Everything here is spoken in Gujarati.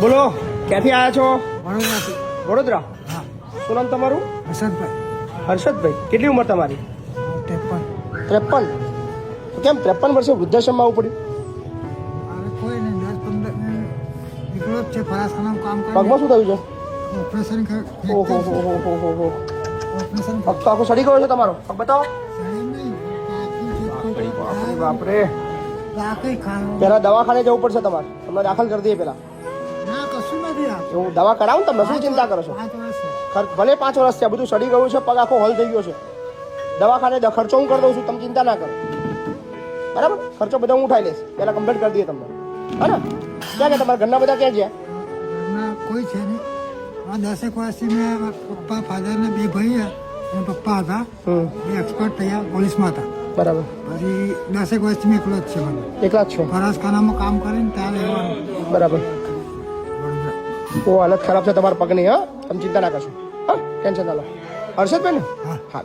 બોલો ક્યાંથી આવ્યા છો? વડોદરાથી. વડોદરા? હા. શું નામ તમારું? હર્ષદભાઈ. હર્ષદભાઈ કેટલી ઉંમર તમારી? ત્રેપન. ત્રેપન? કેમ ત્રેપન વર્ષે વૃદ્ધાશ્રમમાં આવવું પડ્યું? કોઈ નહીં દસ પંદર એકલો જ છે ફરાસખાનામાં કામ કરે. પગમાં શું થયું છે? ઓપરેશન ઓહો હો હો હો હો હો ઓપરેશન પગ તો આખો સડી ગયો છે તમારો? પગ બતાવો. બાપરે પહેલા દવાખાને જવું પડશે તમારે. તમને દાખલ કરી દઈએ પહેલા. હું દવા કરાવું ને તમને શું ચિંતા કરો છો? ખર્ચ ભલે પાંચ વર્ષ છે બધું સડી ગયું છે પગ આખો હોલ થઈ ગયો છે. દવાખાને ખર્ચો હું કરી દઉં છું તમે ચિંતા ના કરો. બરાબર? ખર્ચો બધો હું ઉઠાઈ લઈશ. પહેલાં કમ્પ્લીટ કરી દઈએ તમને. હા ને? ક્યાં ગયા તમારા ઘરના બધા? ક્યાં ગયા? કોઈ છે નહીં. આ દસેક વર્ષથી મેં પપ્પા ફાધર ને બે ભાઈ અને પપ્પા હતા. એ એક્સપર્ટ થયા પોલીસમાં હતા. બરાબર. પછી દસેક વર્ષથી મેં એકલો જ છે મને એકલા જ છો? ફરાસખાનામાં કામ કરીને ત્યાં રહેવાનું. બરાબર. બહુ હાલત ખરાબ છે તમારા પગની હા? તમે ચિંતા ના કરશો. હા ટેન્શન ના લો. હર્ષદભાઈ ને? હા. હા